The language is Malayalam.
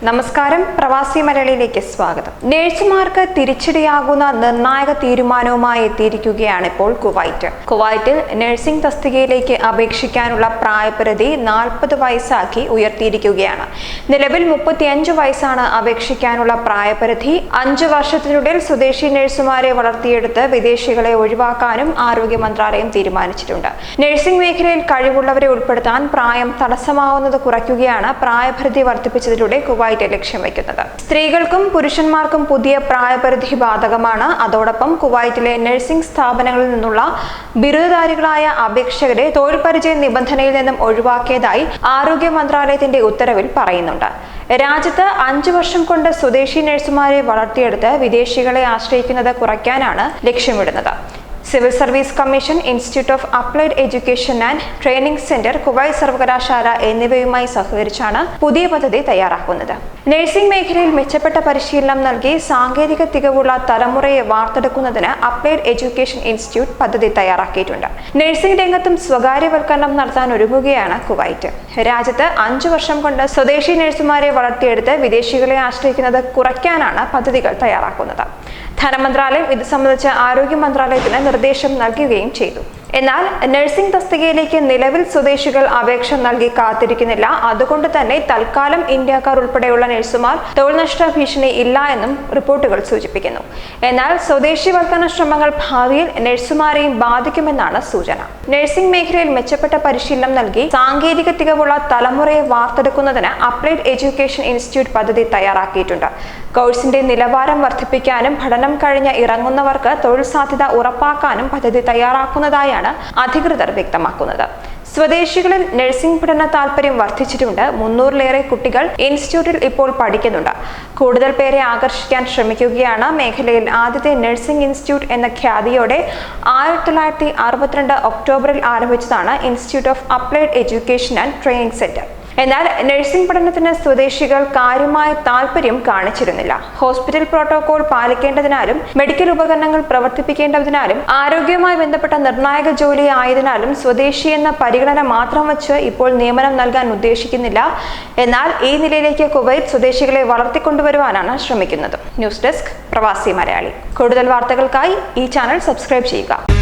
നമസ്കാരം. പ്രവാസി മലയാളിയിലേക്ക് സ്വാഗതം. നഴ്സുമാർക്ക് തിരിച്ചടിയാകുന്ന നിർണായക തീരുമാനവുമായി എത്തിയിരിക്കുകയാണ് ഇപ്പോൾ കുവൈറ്റ്. കുവൈറ്റിൽ നഴ്സിംഗ് തസ്തികയിലേക്ക് അപേക്ഷിക്കാനുള്ള പ്രായപരിധി നാൽപ്പത് വയസ്സാക്കി ഉയർത്തിയിരിക്കുകയാണ്. നിലവിൽ മുപ്പത്തിയഞ്ച് വയസ്സാണ് അപേക്ഷിക്കാനുള്ള പ്രായപരിധി. അഞ്ച് വർഷത്തിനുള്ളിൽ സ്വദേശി നഴ്സുമാരെ വളർത്തിയെടുത്ത് വിദേശികളെ ഒഴിവാക്കാനും ആരോഗ്യ മന്ത്രാലയം തീരുമാനിച്ചിട്ടുണ്ട്. നഴ്സിംഗ് മേഖലയിൽ കഴിവുള്ളവരെ ഉൾപ്പെടുത്താൻ പ്രായം തടസ്സമാവുന്നത് കുറയ്ക്കുകയാണ് പ്രായപരിധി വർദ്ധിപ്പിച്ചതിലൂടെ കുവൈറ്റ് ലക്ഷ്യം വയ്ക്കുന്നത് സ്ത്രീകൾക്കും പുരുഷന്മാർക്കും പുതിയ പ്രായപരിധി ബാധകമാണ്. അതോടൊപ്പം കുവൈറ്റിലെ നഴ്സിംഗ് സ്ഥാപനങ്ങളിൽ നിന്നുള്ള ബിരുദധാരികളായ അപേക്ഷകരെ തൊഴിൽ പരിചയ നിബന്ധനയിൽ നിന്നും ഒഴിവാക്കിയതായി ആരോഗ്യ മന്ത്രാലയത്തിന്റെ ഉത്തരവിൽ പറയുന്നുണ്ട്. രാജ്യത്ത് അഞ്ചു വർഷം കൊണ്ട് സ്വദേശി നഴ്സുമാരെ വളർത്തിയെടുത്ത് വിദേശികളെ ആശ്രയിക്കുന്നത് കുറയ്ക്കാനാണ് ലക്ഷ്യമിടുന്നത്. Civil service commission institute of applied education and training centre Kuwait സർവകലാശാല എന്നിവയുമായി സഹകരിച്ചാണ് പുതിയ പദ്ധതി തയ്യാറാക്കുന്നത്. നഴ്സിംഗ് മേഖലയിൽ മെച്ചപ്പെട്ട പരിശീലനം നൽകി സാങ്കേതിക തികവുള്ള തലമുറയെ വാർത്തെടുക്കുന്നതിന് അപ്ലൈഡ് എഡ്യൂക്കേഷൻ ഇൻസ്റ്റിറ്റ്യൂട്ട് പദ്ധതി തയ്യാറാക്കിയിട്ടുണ്ട്. നഴ്സിംഗ് രംഗത്തും സ്വകാര്യവൽക്കരണം നടത്താൻ ഒരുങ്ങുകയാണ് കുവൈറ്റ് രാജ്യത്ത് അഞ്ചു വർഷം കൊണ്ട് സ്വദേശി നഴ്സുമാരെ വളർത്തിയെടുത്ത് വിദേശികളെ ആശ്രയിക്കുന്നത് കുറയ്ക്കാനാണ് പദ്ധതികൾ തയ്യാറാക്കുന്നത്. ധനമന്ത്രാലയം ഇത് സംബന്ധിച്ച് ആരോഗ്യ മന്ത്രാലയത്തിന് നിർദ്ദേശം നൽകുകയും ചെയ്തു. എന്നാൽ നഴ്സിംഗ് തസ്തികയിലേക്ക് നിലവിൽ സ്വദേശികൾ അപേക്ഷ നൽകി കാത്തിരിക്കുന്നില്ല. അതുകൊണ്ട് തന്നെ തൽക്കാലം ഇന്ത്യക്കാർ ഉൾപ്പെടെയുള്ള നഴ്സുമാർ തൊഴിൽ നഷ്ട ഭീഷണി ഇല്ല എന്നും റിപ്പോർട്ടുകൾ സൂചിപ്പിക്കുന്നു. എന്നാൽ സ്വദേശി സ്വദേശിവൽക്കരണ ശ്രമങ്ങൾ ഭാവിയിൽ നഴ്സുമാരെയും ബാധിക്കുമെന്നാണ് സൂചന. നഴ്സിംഗ് മേഖലയിൽ മെച്ചപ്പെട്ട പരിശീലനം നൽകി സാങ്കേതിക തികവുള്ള തലമുറയെ വാർത്തെടുക്കുന്നതിന് അപ്ലൈഡ് എഡ്യൂക്കേഷൻ ഇൻസ്റ്റിറ്റ്യൂട്ട് പദ്ധതി തയ്യാറാക്കിയിട്ടുണ്ട്. കോഴ്സിന്റെ നിലവാരം വർദ്ധിപ്പിക്കാനും പഠനം കഴിഞ്ഞ് ഇറങ്ങുന്നവർക്ക് തൊഴിൽ സാധ്യത ഉറപ്പാക്കാനും പദ്ധതി തയ്യാറാക്കുന്നതായാണ് അധികൃതർ വ്യക്തമാക്കുന്നത്. സ്വദേശികളിൽ നഴ്സിംഗ് പഠന താല്പര്യം വർദ്ധിച്ചിട്ടുണ്ട്. മുന്നൂറിലേറെ കുട്ടികൾ ഇൻസ്റ്റിറ്റ്യൂട്ടിൽ ഇപ്പോൾ പഠിക്കുന്നുണ്ട്. കൂടുതൽ പേരെ ആകർഷിക്കാൻ ശ്രമിക്കുകയാണ് മേഖലയിൽ ആദ്യത്തെ നഴ്സിംഗ് ഇൻസ്റ്റിറ്റ്യൂട്ട് എന്ന ഖ്യാതിയോടെ ആയിരത്തി തൊള്ളായിരത്തി അറുപത്തിരണ്ട് ഒക്ടോബറിൽ ആരംഭിച്ചതാണ് institute of applied education and training centre. എന്നാൽ നഴ്സിംഗ് പഠനത്തിന് സ്വദേശികൾ കാര്യമായ താല്പര്യം കാണിച്ചിരുന്നില്ല. ഹോസ്പിറ്റൽ പ്രോട്ടോകോൾ പാലിക്കേണ്ടതിനാലും മെഡിക്കൽ ഉപകരണങ്ങൾ പ്രവർത്തിപ്പിക്കേണ്ടതിനാലും ആരോഗ്യവുമായി ബന്ധപ്പെട്ട നിർണായക ജോലി ആയതിനാലും സ്വദേശി എന്ന പരിഗണന മാത്രം വച്ച് ഇപ്പോൾ നിയമനം നൽകാൻ ഉദ്ദേശിക്കുന്നില്ല. എന്നാൽ ഈ നിലയിലേക്ക് കുവൈറ്റ് സ്വദേശികളെ വളർത്തിക്കൊണ്ടുവരുവാനാണ് ശ്രമിക്കുന്നത്. ന്യൂസ് ഡെസ്ക് പ്രവാസി മലയാളി. കൂടുതൽ വാർത്തകൾക്കായി ഈ ചാനൽ സബ്സ്ക്രൈബ് ചെയ്യുക.